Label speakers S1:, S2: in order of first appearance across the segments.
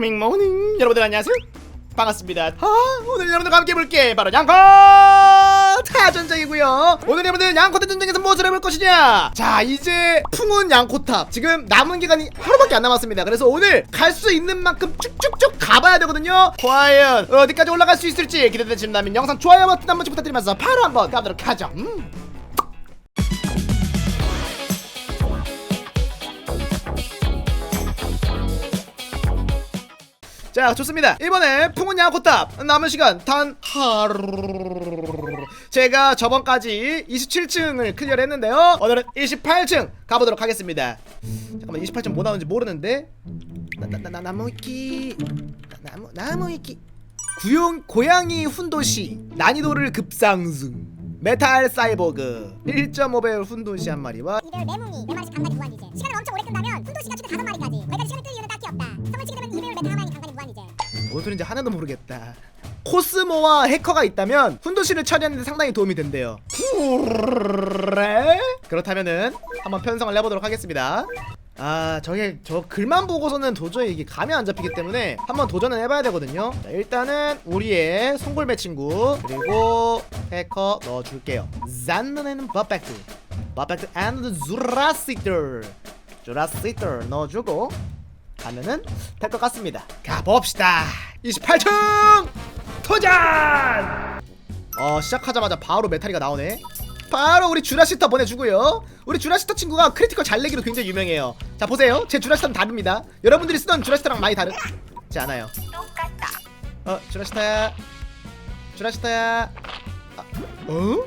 S1: 밍모닝. 여러분들 안녕하세요. 반갑습니다. 아, 오늘 여러분들과 함께 볼게. 바로 양코 타전쟁이고요. 오늘 여러분들 양코 타 전쟁에서 무엇을 해볼 것이냐? 자 이제 풍운 양코탑. 지금 남은 기간이 하루밖에 안 남았습니다. 그래서 오늘 갈 수 있는 만큼 쭉쭉쭉 가봐야 되거든요. 과연 어디까지 올라갈 수 있을지 기대되신다면 영상 좋아요 버튼 한 번씩 부탁드리면서 바로 한번 가도록 하죠. 음. 자 좋습니다. 이번에 풍운 야구탑. 남은 시간 단 하루. 제가 저번까지 27층을 클리어를 했는데요. 오늘은 28층 가보도록 하겠습니다. 잠깐만 28층 뭐 나오는지 모르는데. 나, 나, 나, 나, 나무위키. 나, 나무, 나무위키. 구용, 고양이 훈도시. 난이도를 급상승. 메탈 사이보그. 1.5배율 훈도시 한 마리와
S2: 이대로 매뭉이 네 마리씩 간간히 무한이제. 시간을 엄청 오래 끈다면 훈도씨가 최대 다섯 마리까지. 거기까지 시간을 끌 이유는
S1: 뭔 소린지 하나도 모르겠다. 코스모와 해커가 있다면 훈도씨를 처리하는데 상당히 도움이 된대요. 그렇다면은 한번 편성을 해보도록 하겠습니다. 아 저게 저 글만 보고서는 도저히 이게 감이 안 잡히기 때문에 한번 도전을 해봐야 되거든요. 자, 일단은 우리의 송골매 친구 그리고 해커 넣어줄게요. 잔느네는 버펙트, 버펙트 앤드 주라시터, 주라시터 넣어주고 가면은 될 것 같습니다. 가봅시다. 28층 도전! 어 시작하자마자 바로 메탈이가 나오네. 바로 우리 주라시터 보내주고요. 우리 주라시터 친구가 크리티컬 잘 내기로 굉장히 유명해요. 자 보세요. 제 주라시터는 다릅니다. 여러분들이 쓰던 주라시터랑 많이 다르지 않아요.
S2: 똑같다
S1: 어 주라시터야. 주라시터야. 아, 어?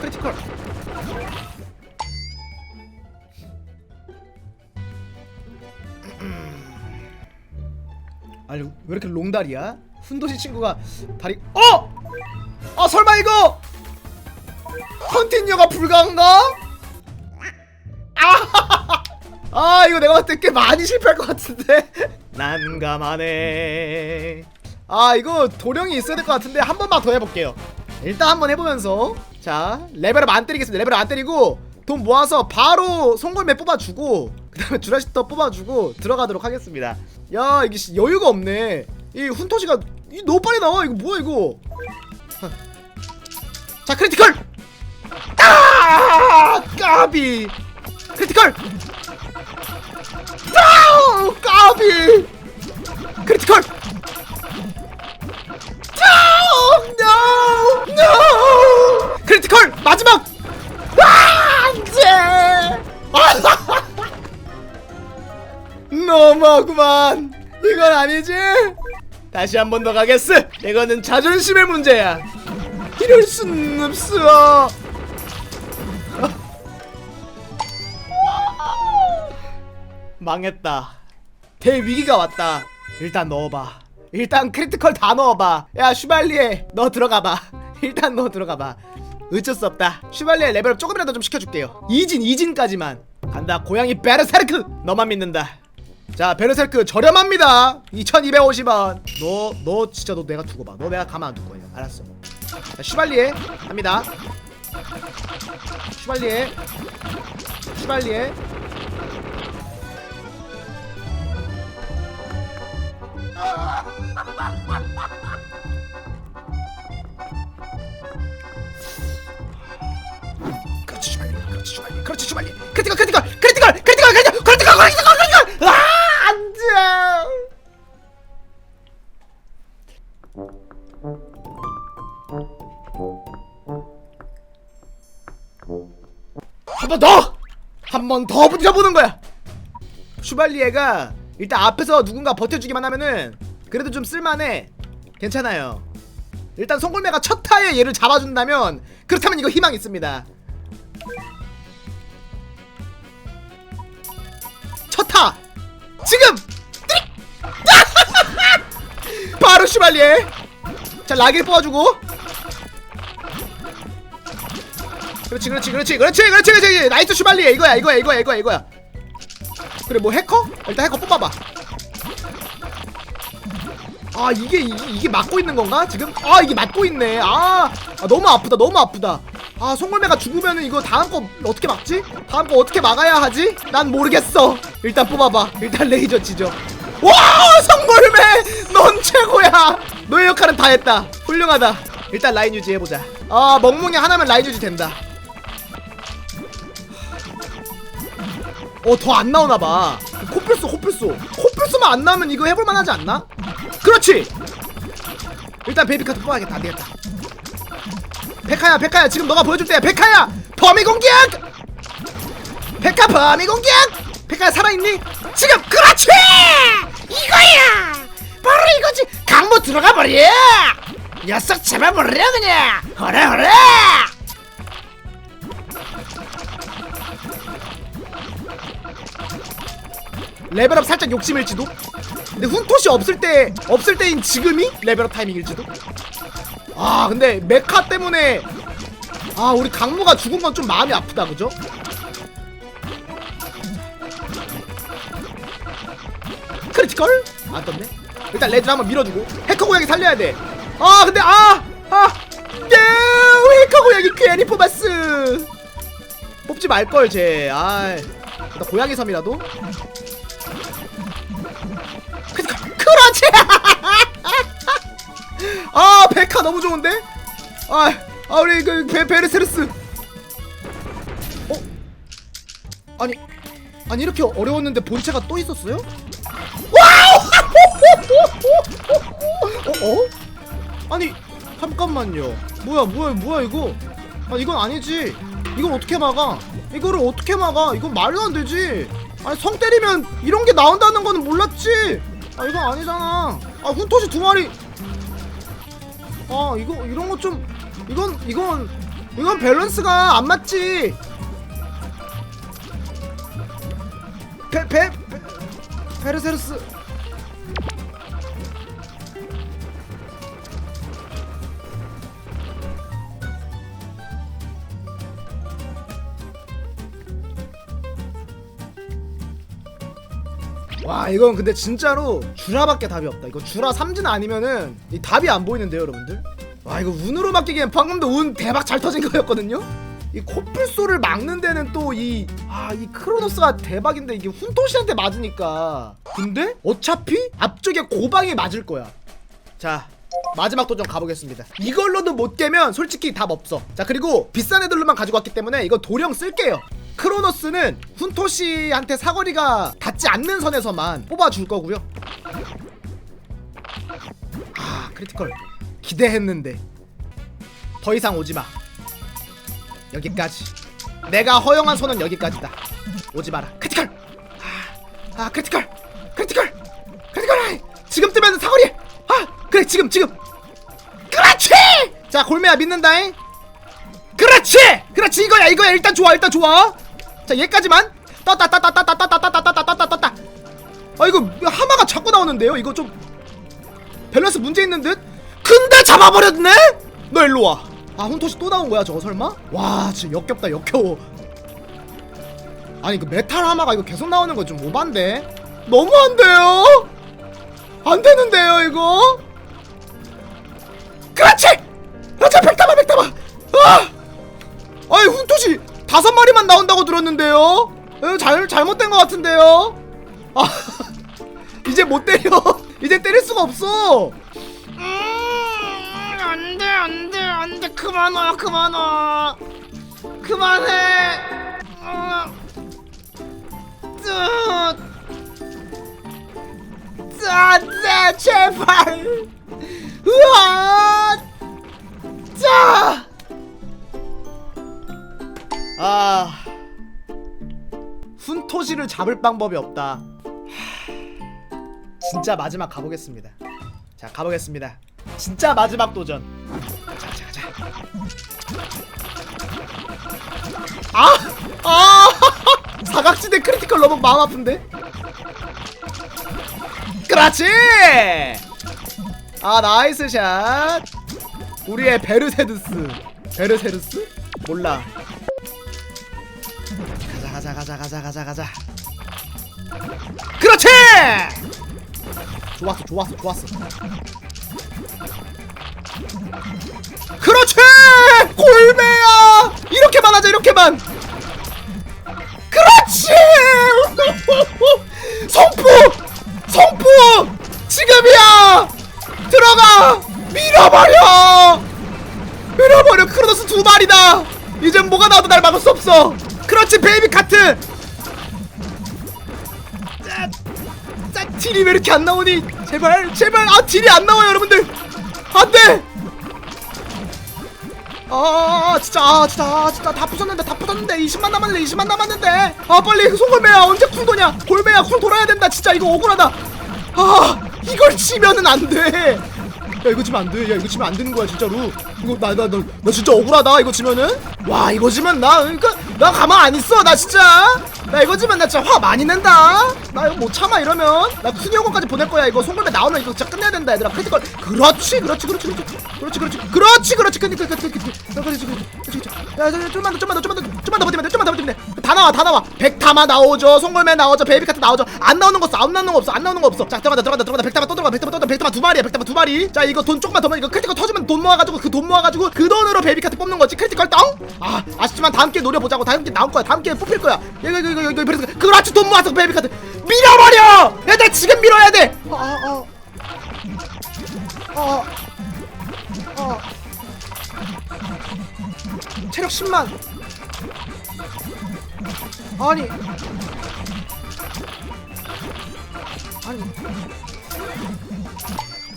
S1: 크리티컬. 아니 왜 이렇게 롱다리야? 훈도시 친구가 다리 어! 아 설마 이거 컨티뉴가 불가한가? 아! 아 이거 내가 봤을 때 꽤 많이 실패할 것 같은데 난감하네 아 이거 도령이 있어야 될 것 같은데 한 번만 더 해볼게요 일단 한번 해보면서 자 레벨업 안 때리겠습니다 레벨업 안 때리고 돈 모아서 바로 송골매 뽑아주고 그 다음에 주라시터 뽑아주고 들어가도록 하겠습니다. 야 이게 씨, 여유가 없네. 이 훈토시가 이 너무 빨리 나와. 이거 뭐야 이거? 자 크리티컬! 아 까비! 크리티컬! 아우 까비! 크리티컬 건 아니지? 다시 한 번 더 가겠어. 이거는 자존심의 문제야. 이럴 순 없어. 망했다. 대위기가 왔다. 일단 넣어봐. 일단 크리티컬 다 넣어봐. 야 슈발리에 너 들어가봐. 일단 너 들어가봐. 어쩔 수 없다. 슈발리에 레벨업 조금이라도 좀 시켜줄게요. 이진 이진까지만. 간다. 고양이 베르세르크. 너만 믿는다 자 베르세르크 저렴합니다. 2250원. 너 너 진짜 너 내가 두고 봐너 내가 가만 안 둘 거야. 알았어. 자 슈발리에 갑니다. 슈발리에. 슈발리에. 그렇지 슈발리 그렇지 슈발리 그렇지 슈발리 한번 더 부딪혀보는 거야! 슈발리에가 일단 앞에서 누군가 버텨주기만 하면은 그래도 좀 쓸만해 괜찮아요 일단 송골매가 첫 타에 얘를 잡아준다면 그렇다면 이거 희망 있습니다 첫 타! 지금! 바로 슈발리에 자 라길 뽑아주고 그렇지 그렇지 그렇지 그렇지 그렇지 그렇지 나이스 슈발리에. 이거야 이거야 이거야 이거야 이거야. 그래 뭐 해커? 일단 해커 뽑아봐. 아 이게 이게, 이 게 맞고 있는 건가 지금? 아 이게 맞고 있네. 아, 아 너무 아프다 너무 아프다. 아 송골매가 죽으면은 이거 다음 거 어떻게 막지? 다음 거 어떻게 막아야 하지? 난 모르겠어. 일단 뽑아봐. 일단 레이저 치죠. 와 송골매! 넌 최고야! 너의 역할은 다 했다. 훌륭하다. 일단 라인 유지해보자. 아 멍멍이 하나면 라인 유지 된다 어 더 안 나오나 봐. 코뿔소 코뿔소. 코뿔소만 안 나오면 이거 해볼 만 하지 않나? 그렇지! 일단 베이비카트 뽑아야겠다. 안 되겠다. 백화야 백화야. 지금 너가 보여줄 때야. 백화야! 범위 공격! 백화 범위 공격! 백화야 살아있니? 지금! 그렇지! 이거야! 바로 이거지! 강모 들어가 버려! 녀석 잡아버려 그냥! 허래 허래 레벨업 살짝 욕심일지도? 근데 훈토시 없을 때 없을 때인 지금이 레벨업 타이밍일지도? 아 근데 메카 때문에 아 우리 강무가 죽은 건 좀 마음이 아프다 그죠? 크리티컬? 안 떴네. 일단 레드 한번 밀어주고 해커 고양이 살려야 돼아 근데 아아 네, 해커 고양이 괜히 뽑았어. 뽑지 말걸 쟤아 일단 고양이 섬이라도 아 너무 좋은데? 아, 아 우리 그 베, 베르세르스 어? 아니 아니 이렇게 어려웠는데 본체가 또 있었어요? 와우! 어? 어? 아니 잠깐만요 뭐야 뭐야 뭐야 이거 아 이건 아니지 이걸 어떻게 막아 이거를 어떻게 막아 이건 말도 안 되지 아니 성 때리면 이런 게 나온다는 거는 몰랐지 아 이건 아니잖아 아 훈토시 두 마리 아 이거 이런 거 좀 이건 이건 이건 밸런스가 안 맞지. 베베 베르세르스 와 이건 근데 진짜로 주라밖에 답이 없다. 이거 주라 삼진 아니면은 이 답이 안 보이는데요 여러분들? 와 이거 운으로 맡기기엔 방금도 운 대박 잘 터진 거였거든요? 이 코뿔소를 막는 데는 또 이 아 이 크로노스가 대박인데 이게 훈토시한테 맞으니까. 근데 어차피 앞쪽에 고방이 맞을 거야. 자 마지막 도전 가보겠습니다. 이걸로도 못 깨면 솔직히 답 없어. 자 그리고 비싼 애들로만 가지고 왔기 때문에 이거 도령 쓸게요 크로노스는 훈토시한테 사거리가 닿지 않는 선에서만 뽑아줄 거고요. 아 크리티컬. 기대했는데. 더 이상 오지마. 여기까지. 내가 허용한 손은 여기까지다. 오지 마라. 크리티컬! 아, 아 크리티컬! 크리티컬! 크리티컬! 지금 뜨면 사거리! 아 그래 지금 지금! 그렇지! 자 골매야 믿는다잉? 그렇지! 그렇지 이거야 이거야. 일단 좋아 일단 좋아 자 얘까지만? 떴다 떴다 떴다 떴다 떴다 떴다 떴다 떴다 아 이거 하마가 자꾸 나오는데요? 이거 좀 밸런스 문제 있는 듯? 근데 잡아버렸네? 너 일로 와 아 훈토시 또 나온 거야 저거 설마? 와 진짜 역겹다 역겨워. 아니 그 메탈 하마가 이거 계속 나오는 거 좀 오반데. 너무 안 되는데요 이거? 그렇지! 그렇지! 백담아 백담아 아 다섯 마리만 나온다고 들었는데요? 에, 잘 잘못된 것 같은데요? 아 이제 못 때려. 이제 때릴 수가 없어. 음, 안 돼 안 돼 안 돼. 그만 와 그만 와 그만해. 어, 뜨, 안돼 제발. 으아! 자 아 훈토시를 잡을 방법이 없다 하, 진짜 마지막 가보겠습니다 자 가보겠습니다 진짜 마지막 도전 가자 가자 가자 아! 아! 사각지대 크리티컬 너무 마음 아픈데? 그렇지! 아 나이스 샷 우리의 베르세드스 베르세르스? 몰라 가자 가자 가자 가자 가자. 그렇지! 좋았어 좋았어 좋았어. 그렇지! 골매야! 이렇게만 하자 이렇게만! 그렇지! 성부! 성부! 지금이야! 들어가! 밀어버려! 밀어버려! 크로노스 두 마리다! 이젠 뭐가 나와도 날 막을 수 없어 그렇지 베이비 카트! 자, 자 딜이 왜 이렇게 안 나오니? 제발 제발. 아 딜이 안 나와요 여러분들. 안돼! 아 진짜 아 진짜 아 진짜. 다 부쉈는데 다 부쉈는데. 20만 남았는데 20만 남았는데. 아 빨리 송골매야. 언제 쿨 도냐? 골매야. 쿨 돌아야 된다. 진짜 이거 억울하다. 아 이걸 치면은 안돼. 야 이거 지면 안돼. 야 이거 지면 안 되는 거야 진짜로 이거 나나 나 나 진짜 억울하다. 이거 지면은? 와 이거 지면 나 그러니까 나 가만 안 있어 나 진짜. 나 이거 지면 나 진짜 화 많이 낸다 나 이거 못 참아 이러면 나 푸니오건까지 보낼 거야 이거 송골매 나오면 이거 진짜 끝내야 된다 얘들아 크리티컬 그렇지 그렇지 그렇지 그렇지 그렇지 그렇지 그렇지 그렇지 크리티컬 그렇지 그렇지 그렇지 야 야, 좀만 더 좀만 더 좀만 더 좀만 더 버티면 돼 좀만 더 버티면 돼다 나와 다 나와 백타마 나오죠 송골매 나오죠 베이비카트 나오죠 안 나오는 거 없어 안 나오는 거 없어 안 나오는 거 없어 자 들어간다 들어간다 들어간다 백타마 또 들어가 백타마 또 들어가 백타마 두 마리야 백타마 두 마리 자 이거 돈 조금만 더 모아 이거 크리티컬 터지면 돈 모아가지고 그 돈 모아가지고 그 돈으로 베이비카트 뽑는 거지 크리티컬 똥아 아쉽지만 다음 기회 노려보자고 다음 기회 나올 거야 다음 기회 뽑힐 거야 이거 이거 이거 이거 그렇지 돈 모아서 베이비카트 밀어버려! 얘들 지금 밀어야 돼! 어어어. 어, 어. 체력 10만. 아니. 아니.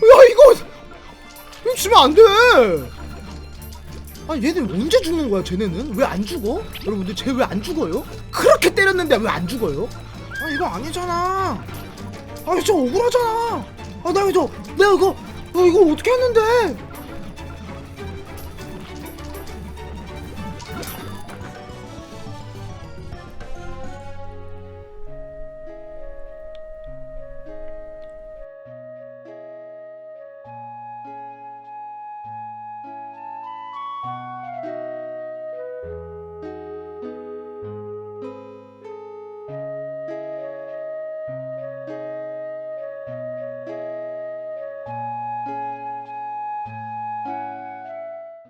S1: 야 이거 이거 주면 안 돼. 아니 얘들 언제 죽는 거야 쟤네는? 왜 안 죽어? 여러분들 쟤 왜 안 죽어요? 그렇게 때렸는데 왜 안 죽어요? 아 이거 아니잖아. 아 진짜 억울하잖아. 아나 이거 내가 이거 아 이거 어떻게 했는데